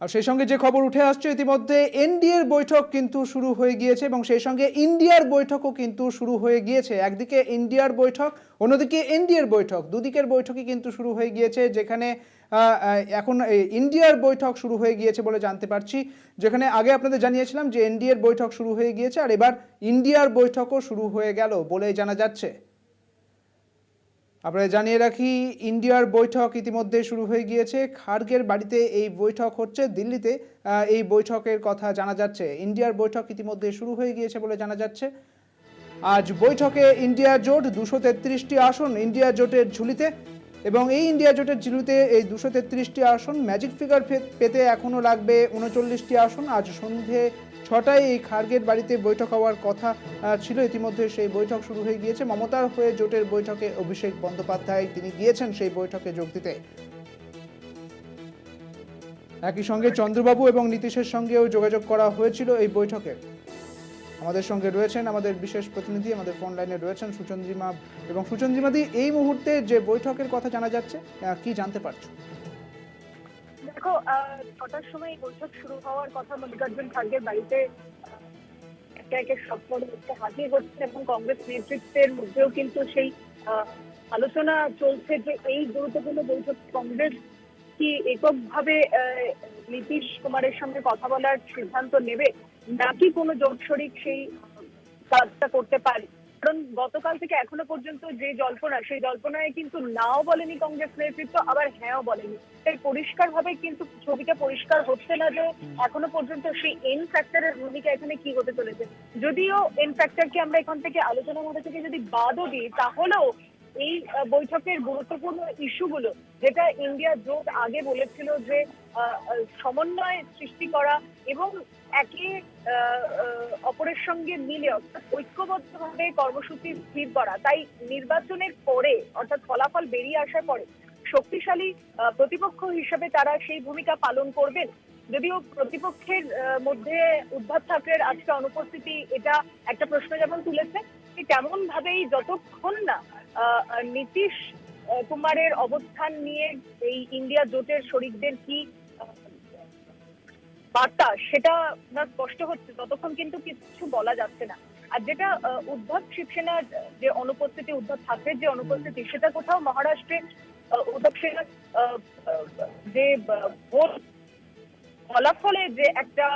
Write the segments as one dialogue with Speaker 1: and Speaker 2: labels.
Speaker 1: আর সেই সঙ্গে যে খবর উঠে আসছে, ইতিমধ্যে এনডিএর বৈঠক কিন্তু শুরু হয়ে গিয়েছে এবং সেই সঙ্গে ইন্ডিয়ার বৈঠকও কিন্তু শুরু হয়ে গিয়েছে। একদিকে ইন্ডিয়ার বৈঠক, অন্যদিকে এনডিএর বৈঠক। দুদিকের বৈঠকই কিন্তু শুরু হয়ে গিয়েছে, যেখানে এখন ইন্ডিয়ার বৈঠক শুরু হয়ে গিয়েছে বলে জানতে পারছি। যেখানে আগে আপনাদের জানিয়েছিলাম যে এনডিএর বৈঠক শুরু হয়ে গিয়েছে, আর এবার ইন্ডিয়ার বৈঠকও শুরু হয়ে গেল বলে জানা যাচ্ছে। আপনাদের জানিয়ে রাখি, ইন্ডিয়ার বৈঠক ইতিমধ্যে শুরু হয়ে গিয়েছে। খার্গের বাড়িতে এই বৈঠক হচ্ছে, দিল্লিতে এই বৈঠকের কথা জানা যাচ্ছে। ইন্ডিয়ার বৈঠক ইতিমধ্যে শুরু হয়ে গিয়েছে বলে জানা যাচ্ছে। আজ বৈঠকে ইন্ডিয়া জোট দুশো তেত্রিশটি আসন, ইন্ডিয়া জোটের ঝুলিতে। এবং এই ইন্ডিয়া জোটের ঝুলিতে এই দুশো তেত্রিশটি আসন ম্যাজিক ফিগার পেতে এখনও লাগবে উনচল্লিশটি আসন। আজ সন্ধে ছটায় এই খার্গের বাড়িতে বৈঠক হওয়ার কথা ছিল। ইতিমধ্যে সেই বৈঠক শুরু হয়ে গিয়েছে। মমতার হয়ে জোটের বৈঠকে অভিষেক বন্দ্যোপাধ্যায়, তিনি গিয়েছেন সেই বৈঠকে যোগ দিতে। একই সঙ্গে চন্দ্রবাবু এবং নীতিশের সঙ্গেও যোগাযোগ করা হয়েছিল এই বৈঠকে। আমাদের সঙ্গে রয়েছেন আমাদের বিশেষ প্রতিনিধি, আমাদের ফোন লাইনে রয়েছেন সুচন্দ্রিমা এবং সুচন্দ্রিমাদি এই মুহূর্তে যে বৈঠকের কথা জানা যাচ্ছে কি জানতে পারছ?
Speaker 2: দেখো ছটার সময় বৈঠক শুরু হওয়ার কথা মল্লিকার্জুন খার্গের বাড়িতে একে একে হাজির হচ্ছেন এবং কংগ্রেস নেতৃত্বের মধ্যেও কিন্তু সেই আলোচনা চলছে যে এই গুরুত্বপূর্ণ বৈঠক কংগ্রেস কি এককভাবে নীতিশ কুমারের সঙ্গে কথা বলার সিদ্ধান্ত নেবে? নাকি কোনো জোট শরিক সেই কাজটা করতে পারে? কারণ গতকাল থেকে এখনও পর্যন্ত যে জল্পনা, সেই জল্পনায় কিন্তু নাও বলেনি কংগ্রেস নেতৃত্ব, আবার হ্যাঁও বলেনি। তাই পরিষ্কার ভাবে কিন্তু ছবিটা পরিষ্কার হচ্ছে না যে এখনও পর্যন্ত সেই এন ফ্যাক্টরের ভূমিকা এখানে কি হতে চলেছে। যদিও এন ফ্যাক্টরকে আমরা এখান থেকে আলোচনার মধ্যে থেকে যদি বাদও দিই, তাহলেও এই বৈঠকের গুরুত্বপূর্ণ ইস্যুগুলো যেটা ইন্ডিয়া জোট আগে বলেছিল যে সমন্বয় সৃষ্টি করা এবং একে অপরের সঙ্গে মিলে অর্থাৎ ঐক্যবদ্ধভাবে কর্মসূচি স্থির করা। তাই নির্বাচনের পরে, অর্থাৎ ফলাফল বেরিয়ে আসার পরে শক্তিশালী প্রতিপক্ষ হিসেবে তারা সেই ভূমিকা পালন করবেন। যদিও প্রতিপক্ষের মধ্যে উদ্ধব ঠাকরের আজকে অনুপস্থিতি, এটা একটা প্রশ্ন যেমন তুলেছে তেমন ভাবেই যতক্ষণ না নীতিশ কুমারের অবস্থান নিয়ে এই ইন্ডিয়া জোটের শরিকদের কি বার্তা, সেটা না স্পষ্ট হচ্ছে, ততক্ষণ কিন্তু কিছু বলা যাচ্ছে না। আর যেটা উদ্ধব শিবসেনার যে অনুপস্থিতি, উদ্ধব ঠাকরের যে অনুপস্থিতি, সেটা কোথাও মহারাষ্ট্রে উদ্ধব সেনার যে ভোট ফলাফলে যে একটা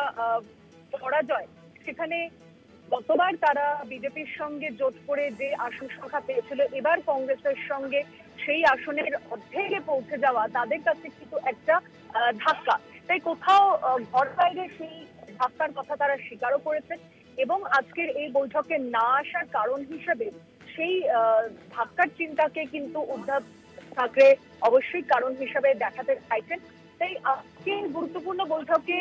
Speaker 2: পরাজয়, সেখানে গতবার তারা বিজেপির সঙ্গে জোট করে যে আসন সংখ্যা পেয়েছিল, এবার কংগ্রেসের সঙ্গে সেই আসনের অর্ধেকে পৌঁছে যাওয়া তাদের কাছে কিন্তু একটা ধাক্কা। তাই কোথাও ঘর বাইরে সেই ধাক্কার কথা তারা স্বীকারও করেছে এবং আজকের এই বৈঠকে না আসার কারণ হিসেবে সেই ধাক্কার চিন্তাকে কিন্তু উদ্ধব ঠাকরে অবশ্যই কারণ হিসেবে দেখাতে চাইছেন। তাই আজকে গুরুত্বপূর্ণ বৈঠকে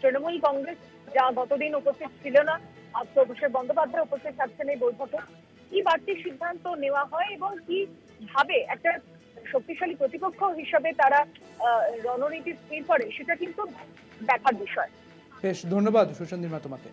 Speaker 2: তৃণমূল কংগ্রেস যা গতদিন উপস্থিত ছিল না, আজকে অভিষেক বন্দ্যোপাধ্যায় উপস্থিত থাকছেন এই বৈঠকে, কি বাড়তি সিদ্ধান্ত নেওয়া হয় এবং কি ভাবে একটা শক্তিশালী প্রতিপক্ষ হিসাবে তারা রণনীতি স্থির করে, সেটা কিন্তু দেখার বিষয়।
Speaker 1: বেশ, ধন্যবাদ সুচন্দ্রিমা তোমাকে।